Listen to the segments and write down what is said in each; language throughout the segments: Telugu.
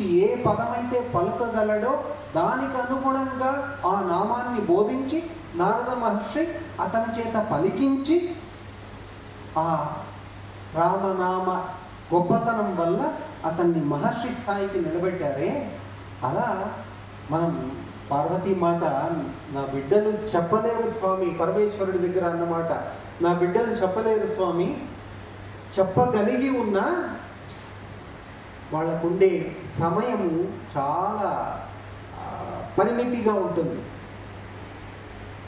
నుంచి ఏ పదమైతే పలుకగలడో దానికి అనుగుణంగా ఆ నామాన్ని బోధించి నారద మహర్షి అతని చేత పలికించి ఆ రామనామ గొప్పతనం వల్ల అతన్ని మహర్షి స్థాయికి నిలబెట్టారే. అలా మనం పార్వతీ మాట నా బిడ్డలు చెప్పలేరు స్వామి పరమేశ్వరుడి దగ్గర అన్నమాట. నా బిడ్డలు చెప్పలేరు స్వామి చెప్పగలిగి ఉన్నా వాళ్ళకుండే సమయము చాలా పరిమితిగా ఉంటుంది.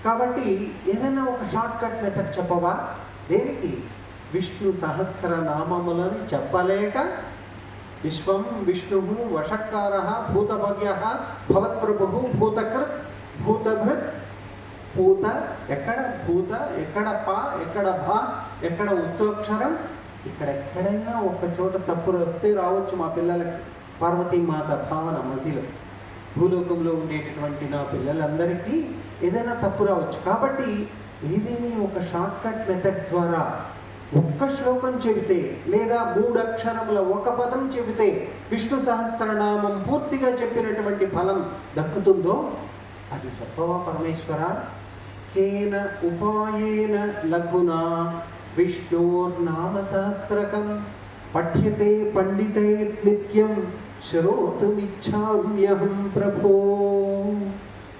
కాబట్టి ఏదైనా ఒక షార్ట్కట్ మెథడ్ చెప్పవా? దేనికి? విష్ణు సహస్ర నామములని చెప్పలేక విశ్వం విష్ణు వషట్కార భూతభవ్య భవత్ప్రభు భూతకృత్ భూతభృత్ భూత ఎక్కడ? భూత ఎక్కడ పా? ఎక్కడ భా? ఎక్కడ ఉత్తోక్షరం ఇక్కడ ఎక్కడైనా ఒక చోట తప్పులు వస్తే రావచ్చు మా పిల్లలకి. పార్వతీమాత భావన మధ్యలో. భూలోకంలో ఉండేటటువంటి నా పిల్లలందరికీ ఏదైనా తప్పు రావచ్చు. కాబట్టి ఏదేని ఒక షార్ట్కట్ మెథడ్ ద్వారా ఒక్క శ్లోకం చెబితే లేదా మూడు అక్షరముల ఒక పదం చెబితే విష్ణు సహస్రనామం పూర్తిగా చెప్పినటువంటి ఫలం దక్కుతుందో అది చెప్పవా పరమేశ్వర? కేన ఉపాయేన లఘునా? విష్ణోర్నామ సహస్రకం పఠ్యతే పండితే నిత్యం శ్రోతుమిచ్చామ్యహం ప్రభో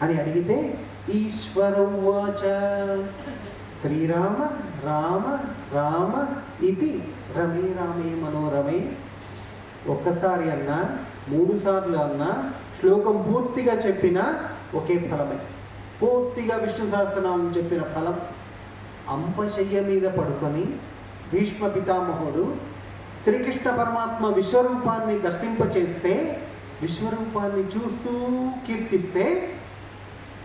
అని అడిగితే ఈశ్వరవాచ శ్రీరామ రామ రామ ఇది రమే రామే మనోరమే ఒక్కసారి అన్నా మూడు సార్లు అన్నా శ్లోకం పూర్తిగా చెప్పిన ఒకే ఫలమే. పూర్తిగా విష్ణు సహస్రనామం చెప్పిన ఫలం అంపశయ్య మీద పడుకొని భీష్మ పితామహుడు శ్రీకృష్ణ పరమాత్మ విశ్వరూపాన్ని దర్శింపచేస్తే విశ్వరూపాన్ని చూస్తూ కీర్తిస్తే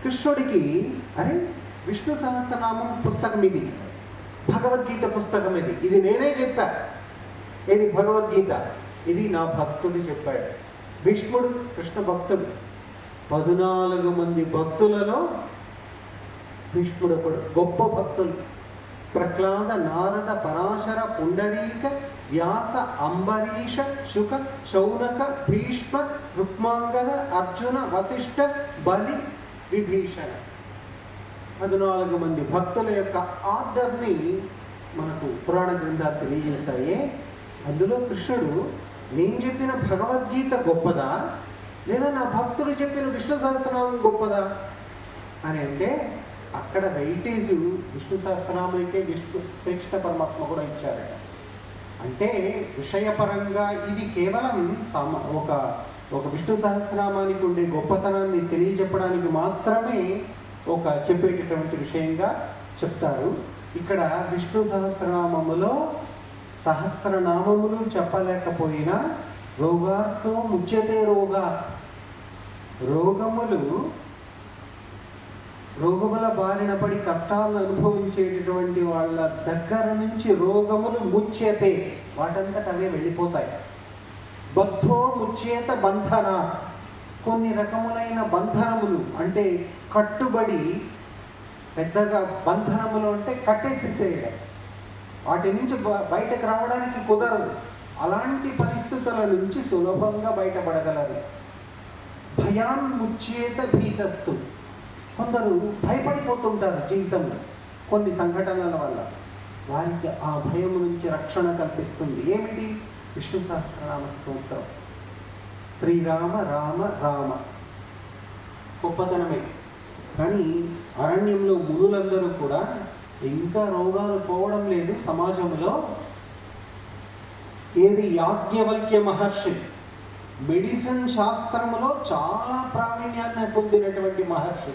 కృష్ణుడికి అరే విష్ణు సహస్రనామం పుస్తకం ఇది భగవద్గీత పుస్తకం ఇది ఇది నేనే చెప్పా. ఇది భగవద్గీత? ఇది నా భక్తుడు చెప్పాడు. భీష్ముడు కృష్ణ భక్తుడు. పద్నాలుగు మంది భక్తులలో భీష్ముడు ఒకడు గొప్ప భక్తులు ప్రహ్లాద నారద పరాశర పుండరీక వ్యాస అంబరీష శుక శౌనక భీష్మ రుక్మాంగద అర్జున వశిష్ఠ బలి విభీషణ. పద్నాలుగు మంది భక్తుల యొక్క ఆర్డర్ని మనకు పురాణ గ్రంథాలు తెలియజేశాయి. అందులో కృష్ణుడు నేను చెప్పిన భగవద్గీత గొప్పదా? లేదా నా భక్తుడు చెప్పిన విష్ణు సహస్రనామం గొప్పదా? అని అంటే అక్కడ వెయిటేజ్ విష్ణు సహస్రనామైతే విష్ణు శ్రీకృష్ణ పరమాత్మ కూడా ఇచ్చారట. అంటే విషయపరంగా ఇది కేవలం సమ ఒక ఒక విష్ణు సహస్రనామానికి ఉండే గొప్పతనాన్ని తెలియజెప్పడానికి మాత్రమే ఒక చెప్పేటటువంటి విషయంగా చెప్తారు. ఇక్కడ విష్ణు సహస్రనామములో సహస్రనామములు చెప్పలేకపోయినా రోగాతో ముచ్చతే రోగా. రోగములు రోగముల బారిన పడి కష్టాలను అనుభవించేటటువంటి వాళ్ళ దగ్గర నుంచి రోగములు ముచ్చేతే వాటంతట అవే వెళ్ళిపోతాయి. బద్ధో ముచ్చేత బంధన. కొన్ని రకములైన బంధనములు అంటే కట్టుబడి పెద్దగా బంధనములు అంటే కట్టేసేసేయడం. వాటి నుంచి బ- బయటకు రావడానికి కుదరదు. అలాంటి పరిస్థితుల నుంచి సులభంగా బయటపడగలరు. భయాన్ముచ్చేత భీతస్తు. కొందరు భయపడిపోతుంటారు జీవితంలో. కొన్ని సంఘటనల వల్ల వారికి ఆ భయం నుంచి రక్షణ కల్పిస్తుంది. ఏమిటి? విష్ణు సహస్రనామ స్తోత్రం. శ్రీరామ రామ రామ. గొప్పతనమే. కానీ అరణ్యంలో మునులందరూ కూడా ఇంకా రోగాలు పోవడం లేదు సమాజంలో. ఏది యాజ్ఞవల్క్య మహర్షి మెడిసిన్ శాస్త్రంలో చాలా ప్రావీణ్యాన్ని పొందినటువంటి మహర్షి.